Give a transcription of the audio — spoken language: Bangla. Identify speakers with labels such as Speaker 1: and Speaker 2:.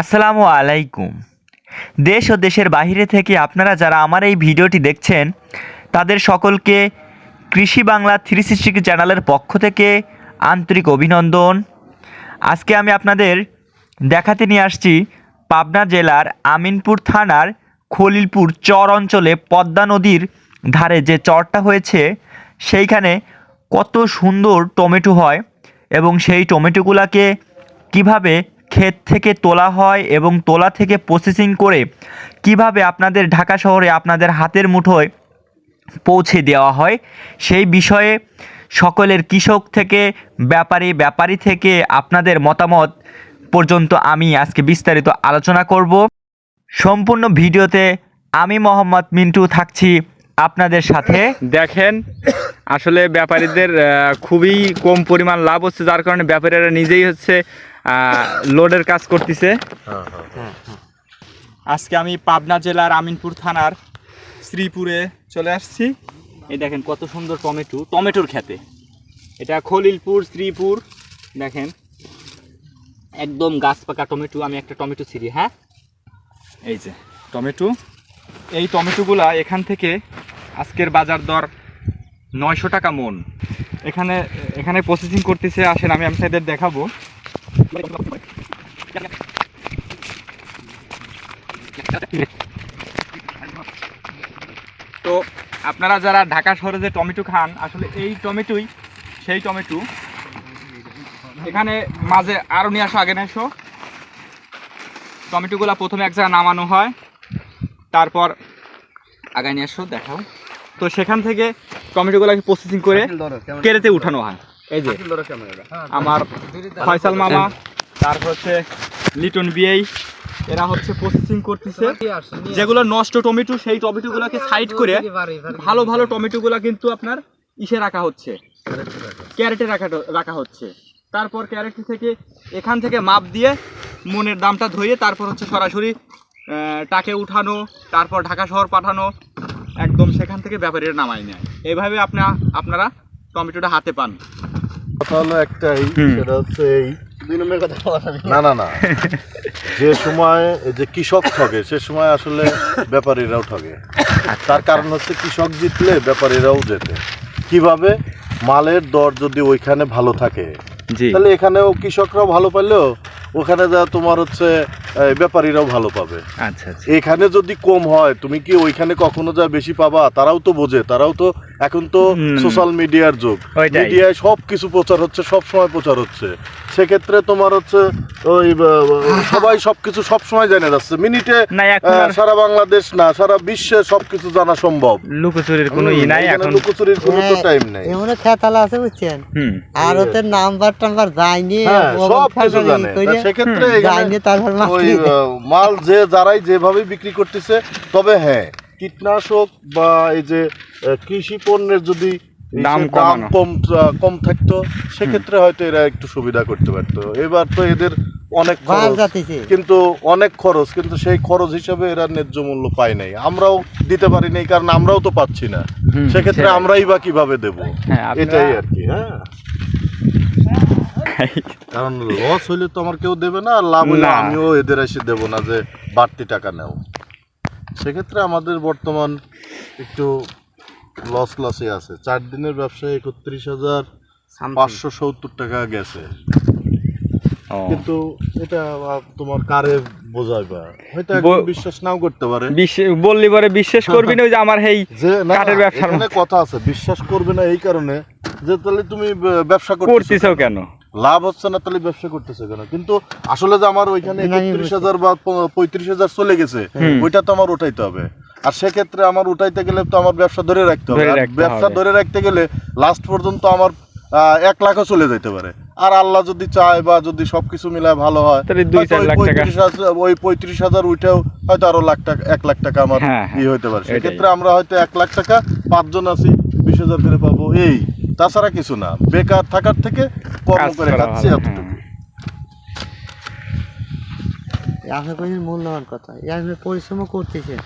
Speaker 1: আসসালামু আলাইকুম। দেশ ও দেশের বাইরে থেকে আপনারা যারা আমার এই ভিডিওটি দেখছেন, তাদের সকলকে কৃষি বাংলা থ্রি সিক্সটি চ্যানেলের পক্ষ থেকে আন্তরিক অভিনন্দন। আজকে আমি আপনাদের দেখাতে নিয়ে আসছি পাবনা জেলার আমিনপুর থানার খলিলপুর চর অঞ্চলে পদ্মা নদীর ধারে যে চরটা হয়েছে, সেইখানে কত সুন্দর টমেটো হয় এবং সেই টমেটোগুলোকে কীভাবে ক্ষেত থেকে তোলা হয় এবং তোলা থেকে প্রসেসিং করে কীভাবে আপনাদের ঢাকা শহরে আপনাদের হাতের মুঠোয় পৌঁছে দেওয়া হয়, সেই বিষয়ে সকলের কৃষক থেকে, ব্যাপারী ব্যাপারী থেকে আপনাদের মতামত পর্যন্ত আমি আজকে বিস্তারিত আলোচনা করব। সম্পূর্ণ ভিডিওতে আমি মোহাম্মদ মিন্টু থাকছি আপনাদের সাথে।
Speaker 2: দেখেন, আসলে ব্যাপারীদের খুবই কম পরিমাণ লাভ হচ্ছে, যার কারণে ব্যাপারীরা নিজেই হচ্ছে লোডের কাজ করতেছে। আজকে আমি পাবনা জেলার আমিনপুর থানার শ্রীপুরে চলে আসছি। এই দেখেন কত সুন্দর টমেটো, টমেটোর খেতে। এটা খলিলপুর, শ্রীপুর, দেখেন। একদম গাছ পাকা টমেটো, আমি একটা টমেটো ছিঁড়ি হ্যাঁ? এই যে, টমেটো। এই টমেটোগুলা এখান থেকে আজকের বাজার দর নয়শো টাকা মন। এখানে এখানে প্রসেসিং করতেছে, আসেন আমি আপনাদের দেখাবো। তো আপনারা যারা ঢাকা শহরে যে টমেটো খান আসলে এই টমেটোই সেই টমেটো। এখানে মাঝে আরও নিয়ে আসো আগে নিয়ে আসো। টমেটোগুলা প্রথমে এক জায়গায় নামানো হয় তারপর আগায় নিয়ে আসো দেখাও। তো সেখান থেকে টমেটোগুলোকে প্রসেসিং করে কেড়েতে উঠানো হয়। এই যে আমার ফয়সাল মামা তারপর হচ্ছে লিটন বিআই এরা হচ্ছে প্রসেসিং করতেছে। যেগুলো নষ্ট টমেটো সেই টমেটোগুলোকে সাইড করে ভালো ভালো টমেটোগুলো কিন্তু আপনার ইসে রাখা হচ্ছে। ক্যারেটে রাখা। রাখা হচ্ছে। তারপর ক্যারেট থেকে এখান থেকে মাপ দিয়ে মনের দামটা ধরিয়ে তারপর হচ্ছে সরাসরি টাকে উঠানো তারপর ঢাকা শহর পাঠানো একদম সেখান থেকে ব্যাপারীরা নামাই নেয়। এইভাবে আপনা আপনারা টমেটোটা হাতে পান।
Speaker 3: কথা হলো একটাই সেটা হচ্ছে এই না না না। যে সময় যে কৃষক সে সময় আসলে ব্যাপারীরাও তার কারণ হচ্ছে কৃষক জিতলে ব্যাপারীরাও জেতে। কীভাবে? মালের দর যদি ওইখানে ভালো থাকে তাহলে এখানেও কৃষকরাও ভালো পাইলেও ওখানে যা তোমার হচ্ছে ব্যাপারীরাও ভালো পাবে।
Speaker 1: আচ্ছা আচ্ছা।
Speaker 3: এখানে যদি কম হয় তুমি কি ওইখানে কখনো যা বেশি পাবা তারাও তো বোঝে তারাও তো এখন তো সোশ্যাল মিডিয়ার যুগ। মিডিয়ায় সব কিছু প্রচার হচ্ছে সব সময় প্রচার হচ্ছে। সেক্ষেত্রে তোমার হচ্ছে ওই সবাই সবকিছু সব সময় জেনে যাচ্ছে মিনিটে সারা বাংলাদেশ না সারা বিশ্বে সব কিছু জানা সম্ভব।
Speaker 1: লুকোচুরির কোনো ই নাই
Speaker 3: এখন লুকোচুরির কোনো তো
Speaker 4: হ্যাঁ,
Speaker 3: টাইম নেই।
Speaker 4: এমন খেতালা আছে বুঝছেন?
Speaker 1: হুম।
Speaker 4: আর ওতে নাম্বার টাম্বার যায়নি
Speaker 3: হ্যাঁ সব কিছু জানে। সেক্ষেত্রে
Speaker 4: যায়নি তারপর
Speaker 3: মাল যে যারাই যেভাবে বিক্রি করতেছে তবে হ্যাঁ কীটনাশক বা এই যে কৃষি পণ্যের যদি
Speaker 2: দাম
Speaker 3: দাম কম কম থাকতো সেক্ষেত্রে হয়তো এরা একটু সুবিধা করতে পারতো। এবার তো এদের অনেক খরচ। কিন্তু অনেক খরচ কিন্তু সেই খরচ হিসাবে এরা ন্যায্য মূল্য পায় নাই। আমরাও দিতে পারি নাই কারণ আমরাও তো পাচ্ছি না। সেক্ষেত্রে আমরাই বা কীভাবে দেব?
Speaker 1: হ্যাঁ,
Speaker 3: এটাই আর কি হ্যাঁ। কারণ লস হইলে তো আমার কেউ দেবে না আর লাভ হইলে আমিও এদের এসে দেবো না যে বাড়তি টাকা নেও। সেক্ষেত্রে আমাদের বর্তমান একটু লস লসে আছে। চার দিনের ব্যবসায় একত্রিশ হাজার পাঁচশো সত্তর টাকা গেছে। কিন্তু এটা তোমার কারে বোঝাইবা হয়তো বিশ্বাস নাও করতে পারে।
Speaker 2: বিশ্ব- বললি পরে বিশ্বাস করবি না যে আমার হেই কাঠের ব্যবসার
Speaker 3: কথা আছে বিশ্বাস করবে না এই কারণে যে তাহলে তুমি ব্যবসা
Speaker 2: করতেছো কেন?
Speaker 3: লাভ হচ্ছে না তাহলে ব্যবসা করতেছে কেন? কিন্তু আসলে যে আমার ওইখানে একত্রিশ হাজার বা পঁয়ত্রিশ হাজার চলে গেছে ওইটা তো আমার উঠাইতে হবে। আর সেক্ষেত্রে আমার উঠাইতে গেলে তো আমার ব্যবসা ধরে রাখতে হবে। ব্যবসা ধরে রাখতে গেলে লাস্ট পর্যন্ত আমার এক লাখও চলে যেতে পারে। আর আল্লাহ যদি চায় বা যদি সবকিছু মিলায় ভালো হয় ওই
Speaker 2: লাখ টাকা।
Speaker 3: 35 হাজার- ওই পঁয়ত্রিশ হাজার উঠেও হয়তো আরও লাখ টাকা এক লাখ টাকা আমার
Speaker 2: হ্যাঁ, হ্যাঁ।
Speaker 3: হইতে পারে। সেক্ষেত্রে আমরা হয়তো এক লাখ টাকা পাঁচজন আছি বিশ হাজার করে পাবো এই। তাছাড়া কিছু না। বেকার থাকার থেকে কর্ম করে খাচ্ছে এতটুকু।
Speaker 2: আশা
Speaker 4: করি কোন মূল্যবান কথা। এই আপনি পরিশ্রম করতেছেন